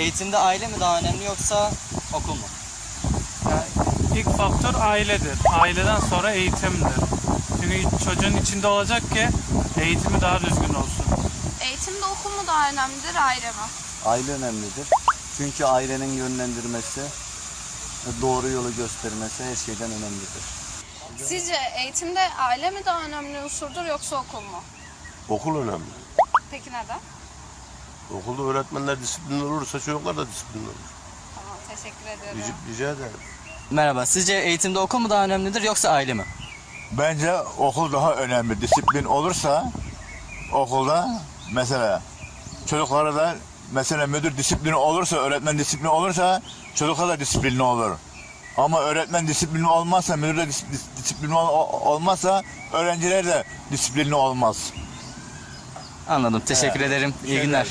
eğitimde aile mi daha önemli yoksa okul mu? Yani ilk faktör ailedir. Aileden sonra eğitimdir. Çünkü çocuğun içinde olacak ki eğitimi daha düzgün olsun. Eğitimde okul mu daha önemlidir, aile mi? Aile önemlidir. Çünkü ailenin yönlendirmesi, doğru yolu göstermesi her şeyden önemlidir. Sizce eğitimde aile mi daha önemli unsurdur yoksa okul mu? Okul önemli. Peki neden? Okulda öğretmenler disiplinli olursa çocuklar da disiplinli olur. Tamam, teşekkür ederim. Rica, rica ederim. Merhaba. Sizce eğitimde okul mu daha önemlidir yoksa aile mi? Bence okul daha önemli. Disiplin olursa okulda mesela çocuklara da mesela müdür disiplini olursa, öğretmen disiplini olursa çocuklar da disiplinli olur. Ama öğretmen disiplini olmazsa, müdür de dis- dis- disiplini ol- olmazsa öğrenciler de disiplinli olmaz. Anladım. Teşekkür ederim. İyi günler.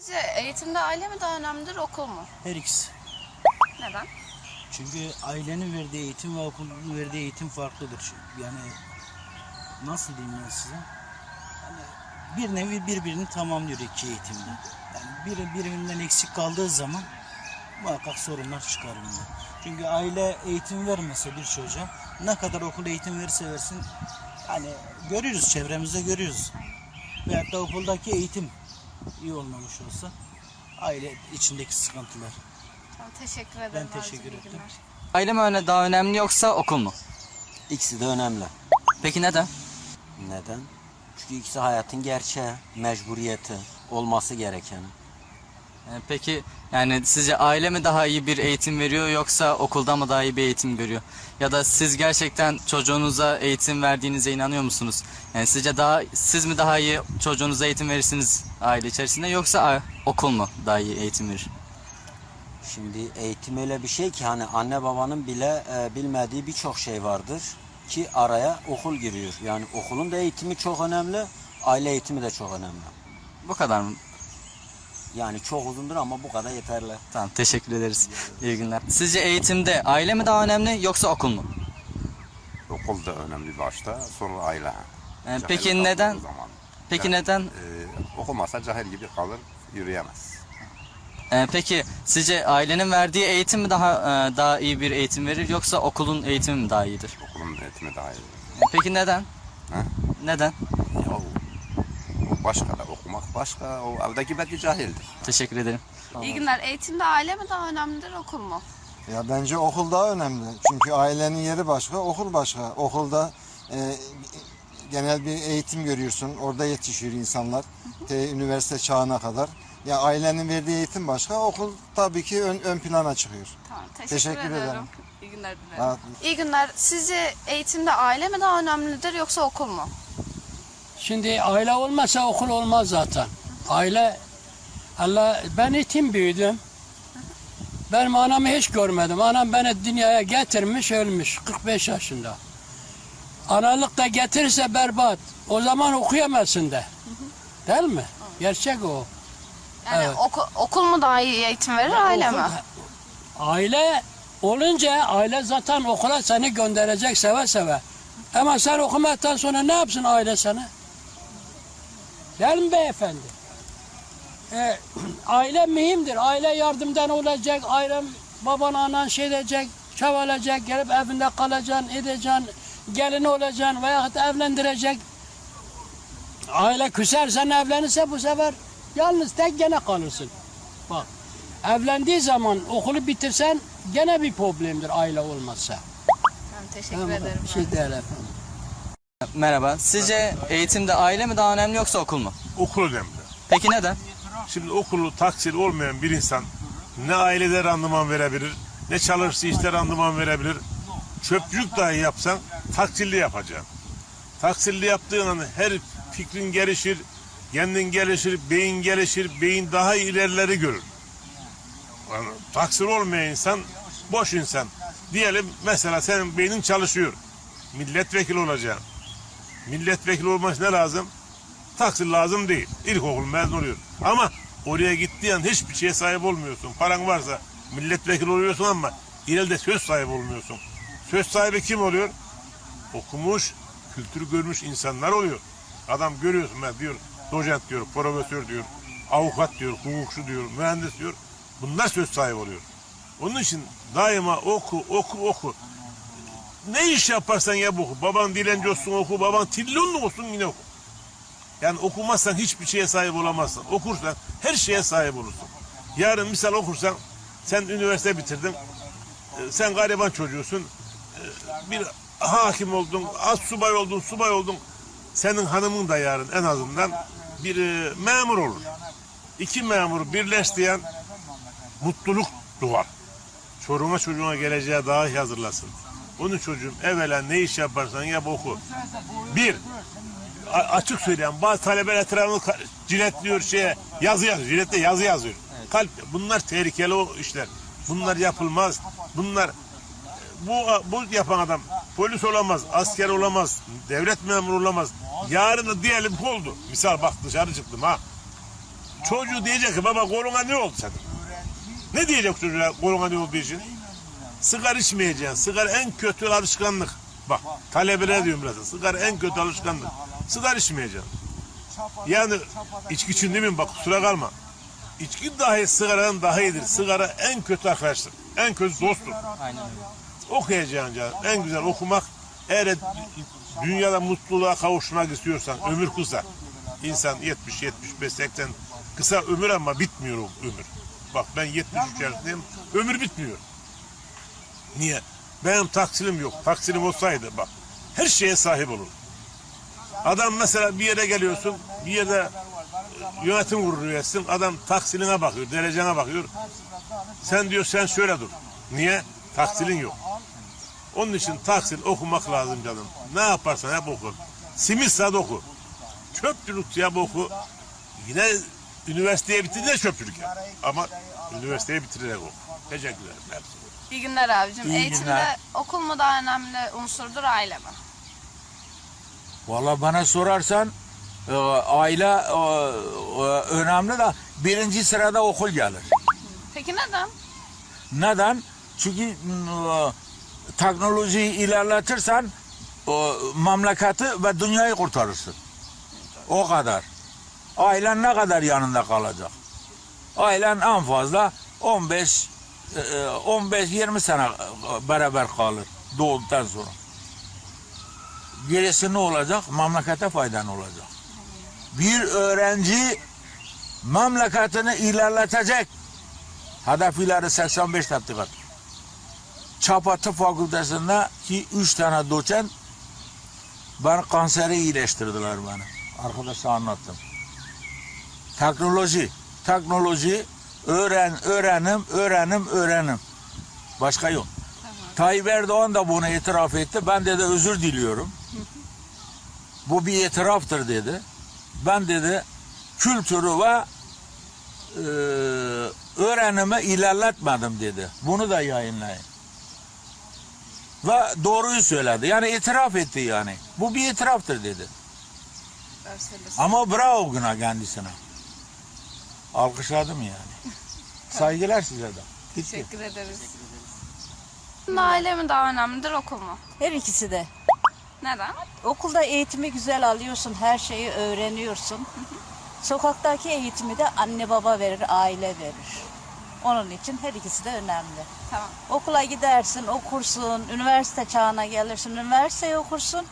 Sizce eğitimde aile mi daha önemlidir, okul mu? Her ikisi. Neden? Çünkü ailenin verdiği eğitim ve okulun verdiği eğitim farklıdır. Yani nasıl diyeyim ben size? Hani bir nevi birbirini tamamlıyor iki eğitimde. Yani biri birbirinden eksik kaldığı zaman muhakkak sorunlar çıkar bunda. Çünkü aile eğitim vermese bir çocuğa ne kadar okul eğitim verirse versin hani görüyoruz çevremizde görüyoruz. Veyahut da okuldaki eğitim iyi olmamış olsa aile içindeki sıkıntılar. Tamam, teşekkür ederim. Ben teşekkür ettim. Aile mi öne- daha önemli yoksa okul mu? İkisi de önemli. Peki neden? Neden? Çünkü ikisi hayatın gerçeği, mecburiyeti, olması gerekeni. Ee, Peki yani sizce aile mi daha iyi bir eğitim veriyor yoksa okulda mı daha iyi bir eğitim görüyor? Ya da siz gerçekten çocuğunuza eğitim verdiğinize inanıyor musunuz? Yani sizce daha siz mi daha iyi çocuğunuza eğitim verirsiniz aile içerisinde yoksa okul mu daha iyi eğitim verir? Şimdi eğitim öyle bir şey ki hani anne babanın bile e, bilmediği birçok şey vardır ki araya okul giriyor. Yani okulun da eğitimi çok önemli, aile eğitimi de çok önemli. Bu kadar mı? Yani çok uzundur ama bu kadar yeterli. Tamam teşekkür ederiz. İyi günler. Sizce eğitimde aile mi daha önemli yoksa okul mu? Okul da önemli başta, sonra aile. Ee, Cahil peki kaldığı neden? Zaman. Peki Yani, neden? e, okumasa cahil gibi kalır, yürüyemez. Ee, peki sizce ailenin verdiği eğitim mi daha e, daha iyi bir eğitim verir yoksa okulun eğitimi mi daha iyidir? Okulun eğitimi daha iyi. Ee, Peki neden? Ha? Neden? Başka da okumak başka, o evdeki belki cahildir. Teşekkür ederim. İyi günler. Eğitimde aile mi daha önemlidir, okul mu? Ya bence okul daha önemli. Çünkü ailenin yeri başka, okul başka. Okulda e, genel bir eğitim görüyorsun. Orada yetişiyor insanlar. Te, üniversite çağına kadar. Ya ailenin verdiği eğitim başka, okul tabii ki ön, ön plana çıkıyor. Tamam, teşekkür, Teşekkür ederim. ederim. İyi günler dilerim. Ha, İyi günler. Sizce eğitimde aile mi daha önemlidir yoksa okul mu? Şimdi aile olmasa okul olmaz zaten. Aile Allah ben yetim büyüdüm. Benim anamı hiç görmedim. Anam beni dünyaya getirmiş ölmüş 45 yaşında. Analık da getirirse berbat. O zaman okuyamazsın de. Değil mi? Gerçek o. Yani Evet. oku- okul mu daha iyi eğitim verir, aile mi? Aile olunca aile zaten okula seni gönderecek seve seve. Ama sen okumaktan sonra ne yapsın aile sana? Değil mi beyefendi? Ee, aile mühimdir. Aile yardımdan olacak. Aile baban anan şey edecek, çabalacak, gelip evinde kalacaksın, edeceksin, gelin olacaksın veya evlendirecek. Aile küsersen evlenirse bu sefer yalnız tek gene kalırsın. Bak evlendiği zaman okulu bitirsen gene bir problemdir aile olmazsa. Tamam, teşekkür ederim. Şey değil efendim. Merhaba. Sizce eğitimde aile mi daha önemli yoksa okul mu? Okul önemli. Peki neden? Şimdi okulu tahsil olmayan bir insan ne ailede randıman verebilir, ne çalıştığı işte randıman verebilir. Çöpçülük dahi yapsan tahsilli yapacaksın. Tahsilli yaptığın an her fikrin gelişir, kendin gelişir, beyin gelişir, beyin daha ilerleri görür. Yani, tahsil olmayan insan boş insan. Diyelim mesela senin beynin çalışıyor. Milletvekili olacaksın. Milletvekili olması ne lazım? Tahsil lazım değil. İlkokul mezun oluyor. Ama oraya gittiğin hiçbir şeye sahip olmuyorsun. Paran varsa milletvekili oluyorsun ama ileride söz sahibi olmuyorsun. Söz sahibi kim oluyor? Okumuş, kültür görmüş insanlar oluyor. Adam görüyorsun ben diyor, dojent diyor, profesör diyor, avukat diyor, hukukçu diyor, mühendis diyor. Bunlar söz sahibi oluyor. Onun için daima oku, oku, oku. Ne iş yaparsan yap oku. Baban dilenci olsun oku, baban tillon olsun yine oku. Yani okumazsan hiçbir şeye sahip olamazsın. Okursan her şeye sahip olursun. Yarın misal okursan sen üniversite bitirdin. e, Sen gariban çocuğusun. e, Bir hakim oldun, az subay oldun, subay oldun. Senin hanımın da yarın en azından bir e, memur olur. İki memur birleştiren mutluluk doğar. Çoruma çocuğuna geleceğe daha iyi hazırlasın. Onun çocuğum evvela ne iş yaparsan yap oku. Bir, açık söyleyeyim bazı talebeler etrafını ciletliyor şeye yazı yazıyor. Cilette yazı yazıyor. Kalp bunlar tehlikeli o işler. Bunlar yapılmaz. Bunlar bu bu yapan adam polis olamaz, asker olamaz, devlet memuru olamaz. Yarın da diyelim oldu. Misal bak dışarı çıktım ha. Çocuğu diyecek ki baba koluna ne oldu senin? Ne diyecek çocuğa koluna ne olduğu için? Sigara içmeyeceksin. Sigara en kötü alışkanlık. Bak talebelere diyorum biraz. Sigara en kötü alışkanlık. Sigara içmeyeceksin. Yani içki için demeyeyim bak kusura kalma. İçki dahi sigaradan daha iyidir. Sigara en kötü arkadaştır. En kötü dosttur. Aynen öyle. Okuyacağın canım. En güzel okumak. Eğer dünyada mutluluğa kavuşmak istiyorsan ömür kısa. İnsan 70, 75, 80 kısa ömür ama bitmiyor o ömür. Bak ben 73 yaşındayım. Ömür bitmiyor. Niye? Benim taksilim yok. Taksilim olsaydı bak her şeye sahip olur. Adam mesela bir yere geliyorsun, bir yerde e, yönetim kurulu üyesisin. Adam taksiline bakıyor, derecene bakıyor. Sen diyor sen şöyle dur. Niye? Taksilin yok. Onun için taksil okumak lazım canım. Ne yaparsan yap oku. Simit sat oku. Çöpçülük yap oku. Yine üniversiteye bitirince çöpçülük yap. Ama üniversiteyi bitirerek oku. Teşekkür ederim. Hepsi bu. İyi günler abicim. İyi Eğitimde günler. okul mu daha önemli unsurdur aile mi? Valla bana sorarsan e, aile e, e, önemli de birinci sırada okul gelir. Peki neden? Neden? Çünkü e, teknolojiyi ilerletirsen e, memleketi ve dünyayı kurtarırsın. O kadar. Ailen ne kadar yanında kalacak? Ailen en fazla 15 e, 15-20 sene e, beraber kalır doğduktan sonra. Gerisi ne olacak? Memlekete faydan olacak. Bir öğrenci memleketini ilerletecek. Hedef ileri 85 tatbikat. Çapa Tıp Fakültesi'nde ki 3 tane doçent ben kanseri iyileştirdiler beni. Arkadaşa anlattım. Teknoloji, teknoloji, öğren, öğrenim, öğrenim, öğrenim. Başka yok. Tayyip Erdoğan da bunu itiraf etti. Ben dedi özür diliyorum. Bu bir itiraftır dedi. Ben dedi kültürü ve e, öğrenimi ilerletmedim dedi. Bunu da yayınlayın. Ve doğruyu söyledi. Yani itiraf etti yani. Bu bir itiraftır dedi. Ama bravo buna kendisine. Alkışladım yani. Saygılar size de. Bitti. Teşekkür ederiz. Aile mi daha önemlidir okul mu? Her ikisi de. Neden? Okulda eğitimi güzel alıyorsun, her şeyi öğreniyorsun. Sokaktaki eğitimi de anne baba verir, aile verir. Onun için her ikisi de önemli. Tamam. Okula gidersin, okursun, üniversite çağına gelirsin, üniversiteyi okursun.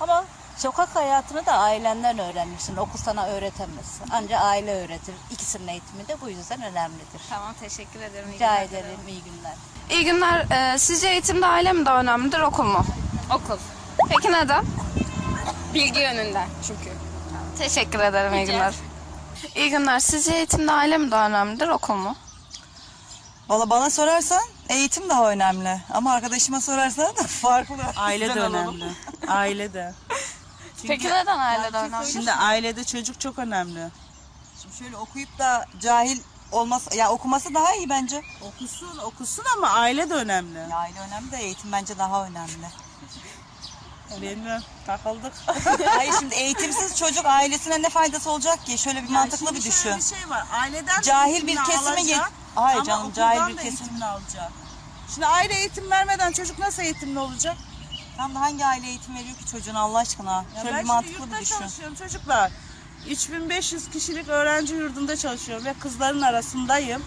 Ama sokak hayatını da ailenden öğrenirsin. Okul sana öğretemez. Ancak aile öğretir. İkisinin eğitimi de bu yüzden önemlidir. Tamam teşekkür ederim. İyi Rica günler ederim, iyi günler. İyi günler. Ee, sizce eğitimde aile mi daha önemlidir okul mu? Okul. Peki neden? Bilgi yönünden çünkü. Teşekkür ederim. İyi günler. İyi günler. Sizce eğitimde aile mi daha önemlidir okul mu? Valla bana sorarsan eğitim daha önemli. Ama arkadaşıma sorarsan farklı. Aile de alalım. önemli. Aile de. Peki neden aile daha önemli? Şimdi ailede çocuk çok önemli. Şimdi şöyle okuyup da cahil olması, ya okuması daha iyi bence. Okusun, okusun ama aile de önemli. Ya aile önemli de eğitim bence daha önemli. Bilmiyorum, takıldık. Hayır şimdi eğitimsiz çocuk ailesine ne faydası olacak ki? Şöyle bir mantıklı Şimdi bir şöyle düşün. bir şey var. Aileden de Cahil eğitimini bir kesimi alacak, gel- Hayır ama canım, cahil okuldan bir da kesim- eğitimini alacak. Şimdi aile eğitim vermeden çocuk nasıl eğitimli olacak? Tam da hangi aile eğitim veriyor ki çocuğuna Allah aşkına? Ya Şöyle ben bir mantıklı bir yurtta düşün. çalışıyorum çocuklar. 3500 kişilik öğrenci yurdunda çalışıyorum ve kızların arasındayım.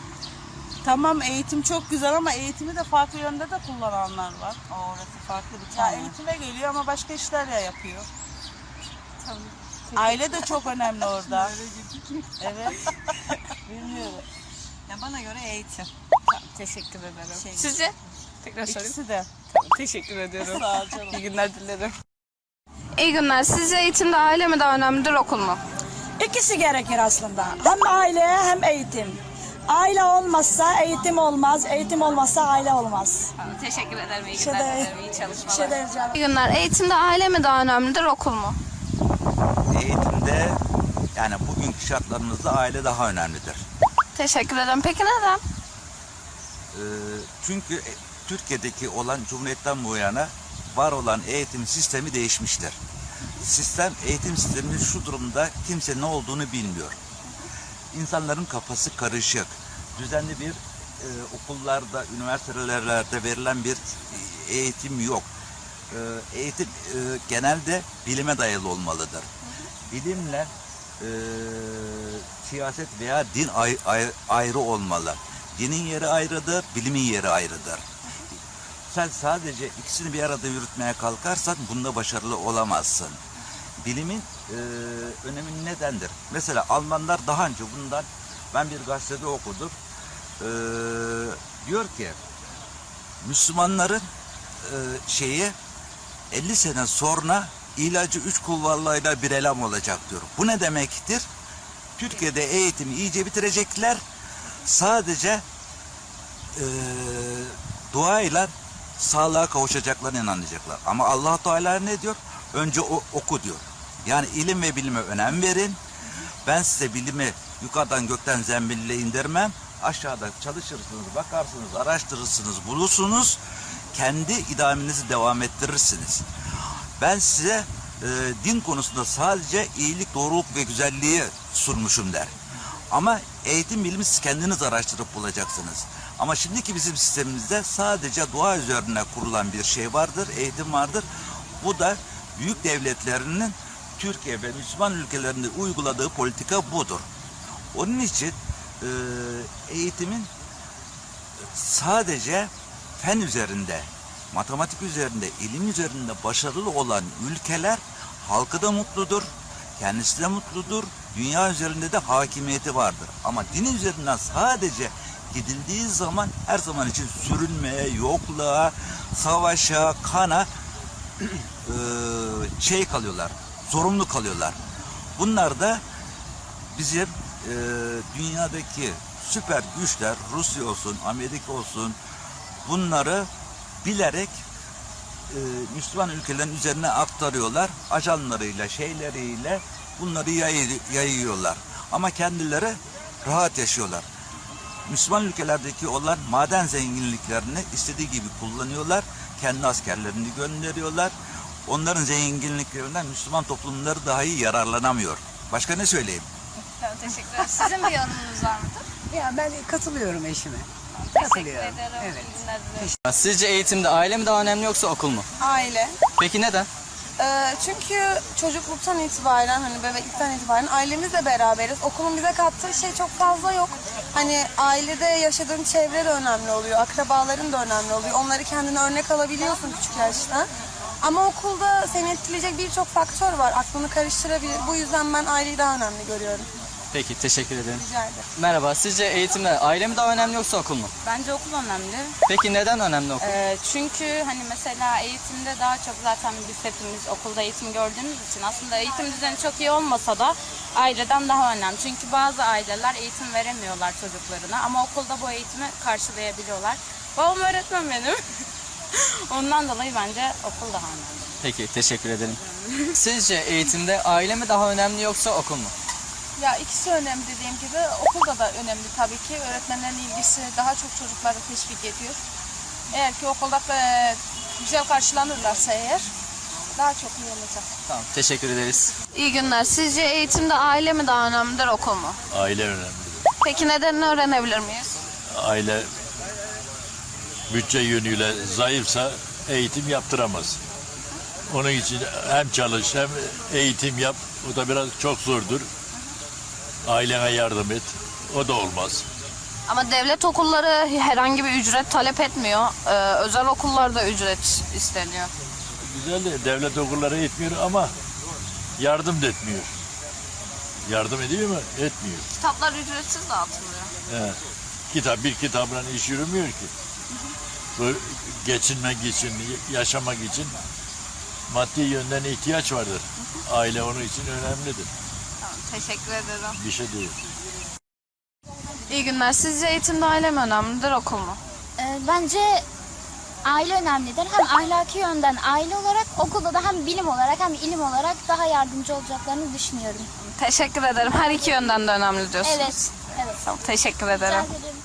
Tamam eğitim çok güzel ama eğitimi de farklı yönde de kullananlar var. Orası farklı bir Ya tane. eğitime geliyor ama başka işler de yapıyor. Aile de çok önemli orada. Evet. Bilmiyorum. Ya bana göre eğitim. Teşekkür ederim. Şey- Sizce? Tekrar sorayım. İkisi de. Teşekkür ediyorum. Sağ ol canım. İyi günler dilerim. İyi günler. Sizce eğitimde aile mi daha önemlidir okul mu? İkisi gerekir aslında. Hem aile hem eğitim. Aile olmazsa eğitim olmaz, eğitim olmazsa aile olmaz. Teşekkür ederim. İyi Bir şey günler de- dilerim. İyi Bir çalışmalar. şey de rica İyi günler. Eğitimde aile mi daha önemlidir okul mu? Eğitimde yani bugünkü şartlarımızda aile daha önemlidir. Teşekkür ederim. Peki neden? Ee, çünkü e, Türkiye'deki olan Cumhuriyet'ten bu yana var olan eğitim sistemi değişmiştir. Sistem, eğitim sistemi şu durumda kimse ne olduğunu bilmiyor. İnsanların kafası karışık. Düzenli bir e, okullarda, üniversitelerde verilen bir e, eğitim yok. E, eğitim e, genelde bilime dayalı olmalıdır. Bilimle e, siyaset veya din ay- ay- ayrı olmalı. Dinin yeri ayrıdır, bilimin yeri ayrıdır. Sen sadece ikisini bir arada yürütmeye kalkarsan bunda başarılı olamazsın. Bilimin e, önemi nedendir? Mesela Almanlar daha önce bundan ben bir gazetede okudum. E, diyor ki Müslümanların e, şeyi 50 sene sonra ilacı üç kulvarlayla bir elam olacak diyor. Bu ne demektir? Türkiye'de eğitimi iyice bitirecekler. Sadece e, duayla sağlığa kavuşacaklarına inanacaklar. Ama allah Teala ne diyor? Önce o, oku diyor. Yani ilim ve bilime önem verin. Ben size bilimi yukarıdan gökten zembille indirmem. Aşağıda çalışırsınız, bakarsınız, araştırırsınız, bulursunuz. Kendi idamenizi devam ettirirsiniz. Ben size e, din konusunda sadece iyilik, doğruluk ve güzelliği sunmuşum der. Ama eğitim bilimi siz kendiniz araştırıp bulacaksınız. Ama şimdiki bizim sistemimizde sadece dua üzerine kurulan bir şey vardır, eğitim vardır. Bu da büyük devletlerinin Türkiye ve Müslüman ülkelerinde uyguladığı politika budur. Onun için e, eğitimin sadece fen üzerinde, matematik üzerinde, ilim üzerinde başarılı olan ülkeler halkı da mutludur, kendisi de mutludur, dünya üzerinde de hakimiyeti vardır. Ama din üzerinden sadece gidildiği zaman her zaman için sürünmeye, yokluğa, savaşa, kana eee, şey kalıyorlar, sorumlu kalıyorlar. Bunlar da bizim dünyadaki süper güçler, Rusya olsun, Amerika olsun, bunları bilerek Müslüman ülkelerin üzerine aktarıyorlar. Ajanlarıyla, şeyleriyle bunları yay- yayıyorlar. Ama kendileri rahat yaşıyorlar. Müslüman ülkelerdeki olan maden zenginliklerini istediği gibi kullanıyorlar. Kendi askerlerini gönderiyorlar. Onların zenginliklerinden Müslüman toplumları dahi yararlanamıyor. Başka ne söyleyeyim? Tamam, teşekkür ederim. Sizin bir yorumunuz var mıdır? Ya ben katılıyorum eşime. Teşekkür Katılıyorum. ederim. Evet. Sizce eğitimde aile mi daha önemli yoksa okul mu? Aile. Peki neden? Ee, çünkü çocukluktan itibaren hani bebeklikten itibaren ailemizle beraberiz. Okulun bize kattığı şey çok fazla yok. Hani ailede yaşadığın çevre de önemli oluyor. Akrabaların da önemli oluyor. Onları kendine örnek alabiliyorsun küçük yaşta. Ama okulda seni etkileyecek birçok faktör var. Aklını karıştırabilir. Bu yüzden ben aileyi daha önemli görüyorum. Peki teşekkür ederim. Rica ederim. Merhaba. Sizce eğitimde aile mi daha önemli yoksa okul mu? Bence okul önemli. Peki neden önemli okul? Ee, çünkü hani mesela eğitimde daha çok zaten biz hepimiz okulda eğitim gördüğümüz için aslında eğitim düzeni çok iyi olmasa da aileden daha önemli. Çünkü bazı aileler eğitim veremiyorlar çocuklarına ama okulda bu eğitimi karşılayabiliyorlar. Babam öğretmen benim. Ondan dolayı bence okul daha önemli. Peki teşekkür ederim. Sizce eğitimde aile mi daha önemli yoksa okul mu? Ya ikisi önemli dediğim gibi okulda da önemli tabii ki. Öğretmenlerin ilgisi daha çok çocukları teşvik ediyor. Eğer ki okulda e, güzel karşılanırlarsa eğer daha çok iyi olacak. Tamam teşekkür ederiz. İyi günler. Sizce eğitimde aile mi daha önemlidir okul mu? Aile önemli. Peki nedenini öğrenebilir miyiz? Aile bütçe yönüyle zayıfsa eğitim yaptıramaz. Onun için hem çalış hem eğitim yap. O da biraz çok zordur. Ailene yardım et. O da olmaz. Ama devlet okulları herhangi bir ücret talep etmiyor. Ee, özel okullarda ücret isteniyor. Güzel de devlet okulları etmiyor ama yardım da etmiyor. Yardım ediyor mu? Etmiyor. Kitaplar ücretsiz dağıtılıyor. He. Kitap bir kitapla iş yürümüyor ki. Bu geçinmek için, yaşamak için maddi yönden ihtiyaç vardır. Aile onun için önemlidir. Teşekkür ederim. Bir şey değil. İyi günler. Sizce eğitimde aile mi önemlidir, okul mu? Ee, bence aile önemlidir. Hem ahlaki yönden aile olarak okulda da hem bilim olarak hem ilim olarak daha yardımcı olacaklarını düşünüyorum. Teşekkür ederim. Her iki yönden de önemli diyorsunuz. Evet. Evet. Tamam, teşekkür Rica ederim. ederim.